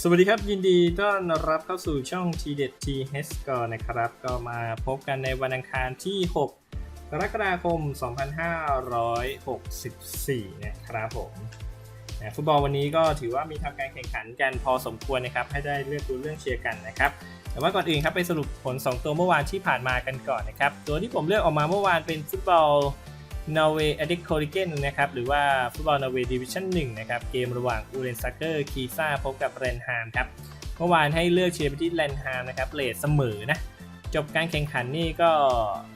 สวัสดีครับ ยินดีต้อนรับเข้าสู่ช่อง t เด็ด T h s c o r นะครับ ก็มาพบกันในวันอังคารที่ 6 กรกฎาคม 2564 นะครับผมนะฟุตบอลวันนี้ก็ถือว่ามีทำการแข่งขันกันพอสมควรนะครับ ให้ได้เลือกดูเรื่องเชียร์กันนะครับ แต่ว่าก่อนอื่นครับไปสรุปผล 2 ตัวเมื่อวานที่ผ่านมากันก่อนนะครับ ตัวที่ผมเลือกออกมาเมื่อวานเป็นฟุตบอล นอร์เวย์อดิคโคลิเกนนะครับหรือว่าฟุตบอลนอร์เวย์ดิวิชั่น1นะครับเกมระหว่างอูเรนซักเกอร์คีซ่าพบกับเรนฮามครับเมื่อวานให้เลือกเชียร์ไปที่เรนฮามนะครับเลทเสมอนะจบการแข่งขันนี่ก็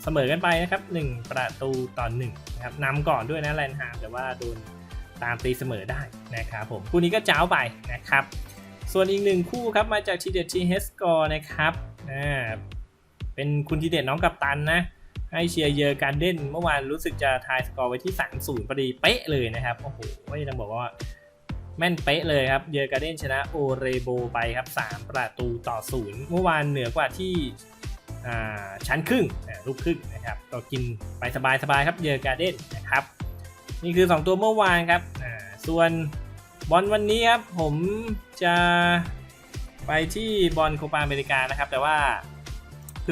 เสมอกันไปนะครับ1ประตูต่อ1นะครับนำก่อนด้วยนะเรนฮามแต่ว่าโดนตามตีเสมอได้นะครับผมคู่นี้ก็เจ้าไปนะครับ ส่วนอีกหนึ่งคู่ครับมาจากทีเด็ดทีเฮสกอร์นะครับอ่าเป็นคุณทีเด็ดน้องกัปตันนะ ให้เชียร์เยอร์การเด้นเมื่อวานรู้สึกจะทายสกอร์ไว้ที่ 3-0พอดีเป๊ะเลยนะครับ โอ้โหไม่ต้องบอกว่าแม่นเป๊ะเลยครับ เยอร์การเด้นชนะโอเรโบไปครับ 3 ประตูต่อ 0 เมื่อวานเหนือกว่าที่ชั้นครึ่งลูกครึ่งนะครับ ก็กินไปสบายๆครับ เยอร์การเด้นนะครับ นี่คือ 2 ตัวเมื่อวานครับส่วนบอลวันนี้ครับผมจะไปที่บอลโคปาอเมริกานะครับ แต่ว่า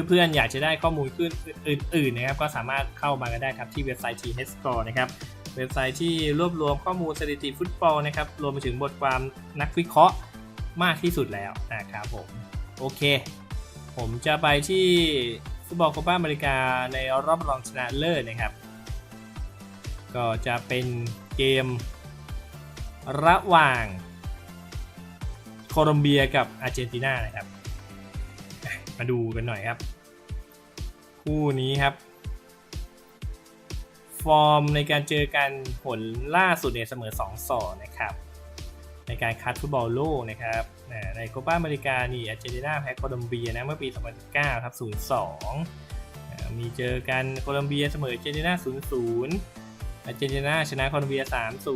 เพื่อนๆ อยากจะได้ข้อมูลขึ้นอื่นๆนะครับก็สามารถเข้ามากันได้ครับที่เว็บไซต์ t h s c o r e นะครับเว็บไซต์ที่รวบรวมข้อมูลสถิติฟุตบอลนะครับรวมไปถึงบทความนักวิเคราะห์มากที่สุดแล้วนะครับผมโอเค ผมจะไปที่ฟุตบอลโคปาอเมริกาในรอบรองชนะเลิศนะครับ ก็จะเป็นเกมระหว่างโคลอมเบียกับอาร์เจนตินานะครับ มาดูกันหน่อยครับ คู่นี้ครับ ฟอร์มในการเจอกันผลล่าสุดเนี่ยเสมอ2 2นะครับ ในการคัดฟุตบอลโลกนะครับในโคปาอเมริกานี่อาร์เจนตินาแพ้โคลอมเบียนะเมื่อปี 2019 ครับ 0-2 มีเจอกันโคลอมเบียเสมอเจนตินา 0-0 อาร์เจนตินาชนะโคลอมเบีย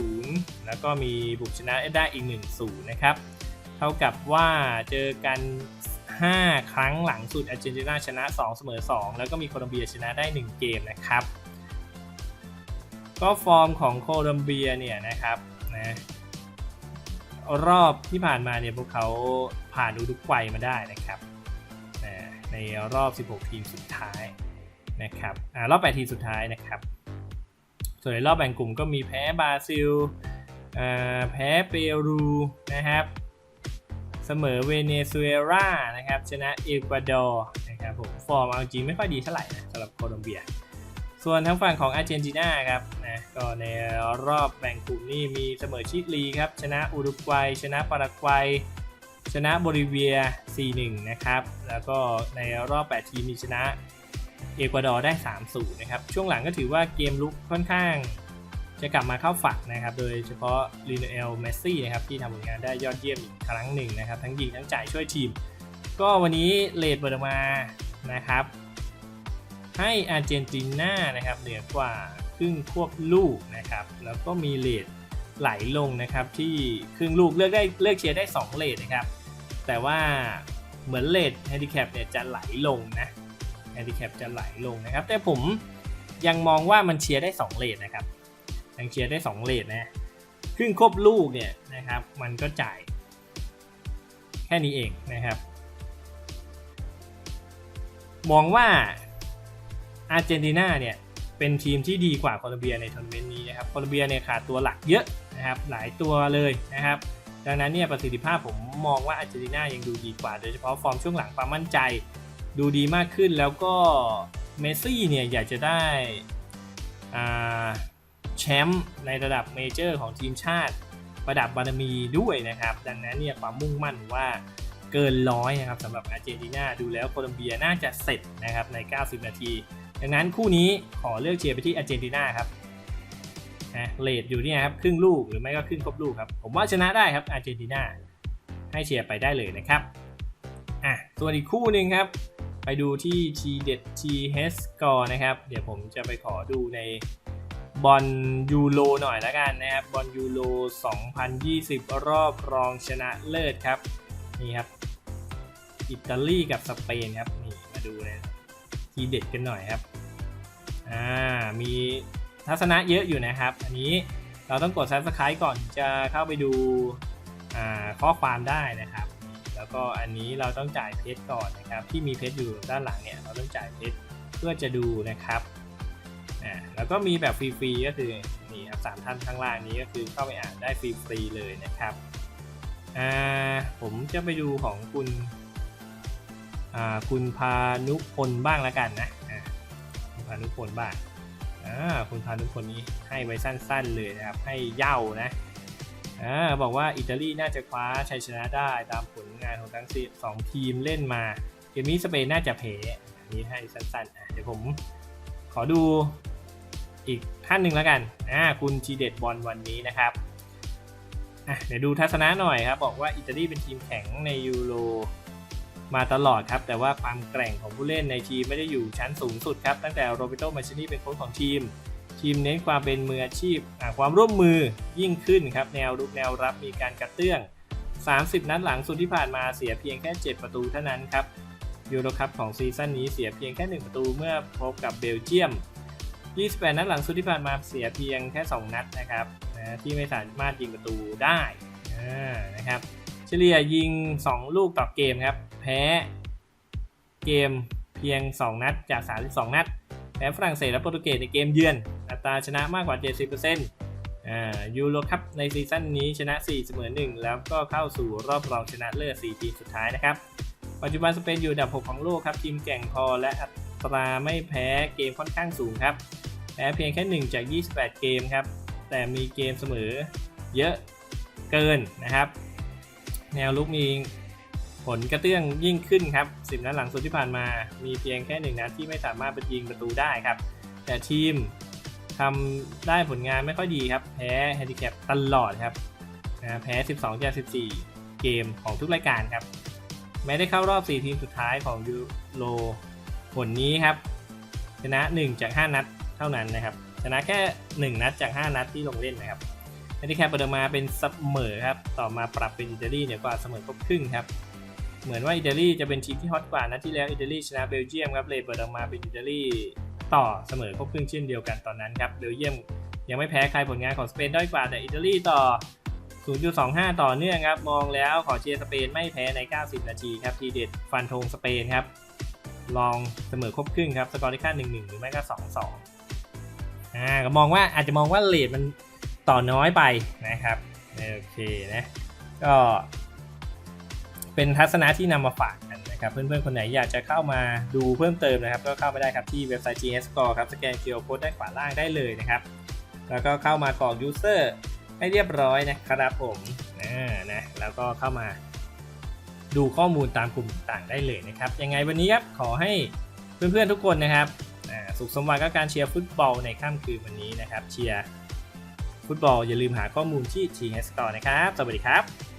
3-0 แล้วก็มีบุกชนะได้อีก 1-0 นะครับ เท่ากับว่าเจอกัน 5 ครั้งหลังสุดอาร์เจนตินาชนะ 2 เสมอ 2 แล้วก็มีโคลอมเบียชนะได้ 1 เกมนะครับ ก็ฟอร์มของโคลอมเบียเนี่ยนะครับนะรอบที่ผ่านมาเนี่ยพวกเขาผ่านอุดุกวัยมาได้นะครับในรอบ 16 ทีมสุดท้ายนะครับอรอบ 8 ทีมสุดท้ายนะครับ ส่วนในรอบแบ่งกลุ่มก็มีแพ้บราซิลแพ้เปรูนะครับ เสมอเวเนซุเอลา นะครับชนะเอกวาดอร์นะครับผมฟอร์มเอาจริงไม่ค่อยดีเท่าไหร่นะสำหรับโคลอมเบีย ส่วนทางฝั่งของอาร์เจนตินาครับนะก็ในรอบแบ่งกลุ่มนี้มีเสมอชิลีครับชนะอุรุกวัย ชนะปารากวัย ชนะโบลิเวีย 4-1 นะครับ แล้วก็ในรอบ 8 ทีมมีชนะเอกวาดอร์ได้ 3-0 นะครับ ช่วงหลังก็ถือว่าเกมลุกค่อนข้างจะกลับมาเข้าฝักนะครับ โดยเฉพาะลีโนเอลเมสซี่นะครับที่ทำผลงานได้ยอดเยี่ยมอีกครั้งหนึ่งนะครับ ทั้งยิงทั้งจ่ายช่วยทีม ก็วันนี้เลดเปิดออกมานะครับ ให้อาร์เจนตินานะครับเหนือกว่าครึ่งควบลูกนะครับ แล้วก็มีเลดไหลลงนะครับที่ครึ่งลูกเลือกได้เลือกเชียร์ได้ 2 เลดนะครับ แต่ว่าเหมือนเลดแฮนดิแคปเนี่ยจะไหลลงนะแฮนดิแคปจะไหลลงนะครับ แต่ผมยังมองว่ามันเชียร์ได้ 2 เลดนะครับยังเชียร์ได้ 2 เลทนะครึ่งครบลูกเนี่ยนะครับ มันก็จ่ายแค่นี้เองนะครับ มองว่าอาร์เจนตินาเนี่ยเป็นทีมที่ดีกว่าโคลอมเบียในทัวร์นาเมนต์นี้นะครับโคลอมเบียเนี่ยขาดตัวหลักเยอะนะครับหลายตัวเลยนะครับดังนั้นเนี่ยประสิทธิภาพผมมองว่าอาร์เจนตินายังดูดีกว่า โดยเฉพาะฟอร์มช่วงหลังความมั่นใจ ดูดีมากขึ้นแล้วก็เมสซี่เนี่ยอยากจะได้แชมป์ในระดับเมเจอร์ของทีมชาติ ประดับบารมีด้วยนะครับ ดังนั้นเนี่ยความมุ่งมั่นว่า เกินร้อยนะครับสำหรับอาร์เจนตินาดูแล้วโคลอมเบียน่าจะเสร็จนะครับใน 90 นาที ดังนั้นคู่นี้ขอเลือกเชียร์ไปที่อาร์เจนตินาครับนะเลดอยู่นี่ครับครึ่งลูกหรือไม่ก็ครึ่งครบลูกครับผมว่าชนะได้ครับอาร์เจนตินาให้เชียร์ไปได้เลยนะครับอะส่วนอีกคู่หนึ่งครับ ไปดูที่ทีเด็ดทีเฮสกอร์นะครับ เดี๋ยวผมจะไปขอดูในบอลยูโรหน่อยแล้วกันนะครับบอลยูโร 2020 รอบรองชนะเลิศครับนี่ครับ อิตาลีกับสเปนครับนี่มาดูนะทีเด็ดกันหน่อยครับอ่ามีทัศนะเยอะอยู่นะครับ อันนี้เราต้องกดซับสไครต์ก่อนจะเข้าไปดูอ่าข้อความได้นะครับ แล้วก็อันนี้เราต้องจ่ายเพชรก่อนนะครับ ที่มีเพชรอยู่ด้านหลังเนี่ยเราต้องจ่ายเพชรเพื่อจะดูนะครับอ่าแล้วก็มีแบบฟรีๆก็คือนี่ครับสามท่านข้างล่างนี้ก็คือเข้าไปอ่านได้ฟรีๆเลยนะครับอ่าผมจะไปดูของคุณ คุณพานุพลบ้างแล้วกันนะคุณพานุพลบ้างคุณพานุพลนี้ให้ไว้สั้นๆเลยนะครับ ให้เหย่านะอบอกว่าอิตาลีน่าจะคว้าชัยชนะได้ตามผลงานของทั้งสองทีมเล่นมา เกมนี้สเปนน่าจะแพ้อันนี้ให้สั้นๆเดี๋ยวผมขอดูอีกท่านหนึ่งแล้วกันอ่าคุณทีเด็ดบอลวันนี้นะครับอะเดี๋ยวดูทัศนะหน่อยครับ บอกว่าอิตาลีเป็นทีมแข็งในยูโร มาตลอดครับ แต่ว่าความแกร่งของผู้เล่นในทีมไม่ได้อยู่ชั้นสูงสุดครับ ตั้งแต่โรเบโตมาชินีเป็นโค้ชของทีม ทีมเน้นความเป็นมืออาชีพความร่วมมือยิ่งขึ้นครับ แนวรุกแนวรับมีการกระเตื้อง 30 นัดหลังสุดที่ผ่านมาเสียเพียงแค่ 7 ประตูเท่านั้นครับยูโรคัพของซีซั่นนี้เสียเพียงแค่ 1 ประตูเมื่อพบกับเบลเยียม 28 นัดหลังสุดที่ผ่านมาเสียเพียงแค่ 2 นัดนะครับนะที่ไม่สามารถยิงประตูได้นะครับ เฉลี่ยยิง 2 ลูกต่อเกมครับ แพ้เกมเพียง 2 นัดจาก 32 นัด แพ้ฝรั่งเศสและโปรตุเกสในเกมเยือน อัตราชนะมากกว่า 70%อ่ายูโรคัพในซีซั่นนี้ชนะ 4 เสมอ 1 แล้วก็เข้าสู่รอบรองชนะเลิศ 4 ทีมสุดท้ายนะครับ ปัจจุบันสเปนอยู่อันดับ 6 ของโลกครับ ทีมแก่งพอและอัตราไม่แพ้เกมค่อนข้างสูงครับ แพ้เพียงแค่ 1 จาก 28 เกมครับ แต่มีเกมเสมอเยอะเกินนะครับ แนวลุกมี ผลกระเตื้องยิ่งขึ้นครับ 10 นัดหลังสุดที่ผ่านมา มีเพียงแค่หนึ่งนัดที่ไม่สามารถไปยิงประตูได้ครับ แต่ทีมทำได้ผลงานไม่ค่อยดีครับ แพ้แฮนดิแคปตลอดครับนะแพ้ 12จาก14 เกมของทุกรายการครับ แม้ได้เข้ารอบ 4 ทีมสุดท้ายของยูโรผลนี้ครับ ชนะ 1 จาก 5 นัดเท่านั้นนะครับ ชนะแค่ 1 นัดจาก 5 นัดที่ลงเล่นนะครับแฮนดิแคปเปิดมาเป็นเสมอครับ ต่อมาปรับเป็นอิตาลีเหนือกว่าเสมอครบครึ่งครับ เหมือนว่าอิตาลีจะเป็นทีมที่ฮอตกว่านัดที่แล้วอิตาลีชนะเบลเยียมครับเลยเปิดออกมาเป็นอิตาลีต่อเสมอครบครึ่งเช่นเดียวกันตอนนั้นครับเบลเยียมยังไม่แพ้ใครผลงานของสเปนด้อยกว่าแต่อิตาลีต่อ 0.25 ต่อเนื่องครับ มองแล้วขอเชียร์สเปนไม่แพ้ใน 90 นาทีครับทีเด็ดฟันธงสเปนครับ ลองเสมอครบครึ่งครับสกอร์ที่ค่า 1-1 หรือไม่ก็ 2-2อ่าก็มองว่าอาจจะมองว่าเลทมันต่อน้อยไปนะครับโอเคนะก็ เป็นทัศนะที่นำมาฝากกันนะครับ เพื่อนๆ คนไหนอยากจะเข้ามาดูเพิ่มเติมนะครับ ก็เข้าไปได้ครับที่เว็บไซต์ GS Score ครับสแกน QR Code ด้านขวาล่างได้เลยนะครับ แล้วก็เข้ามากรอก User ให้เรียบร้อยนะครับผมอ่านะแล้วก็เข้ามาดูข้อมูลตามกลุ่มต่างได้เลยนะครับ ยังไงวันนี้ครับขอให้เพื่อนๆทุกคนนะครับสุขสมหวังกับการเชียร์ฟุตบอลในค่ำคืนวันนี้นะครับ เชียร์ฟุตบอลอย่าลืมหาข้อมูลที่ GS Store นะครับ สวัสดีครับ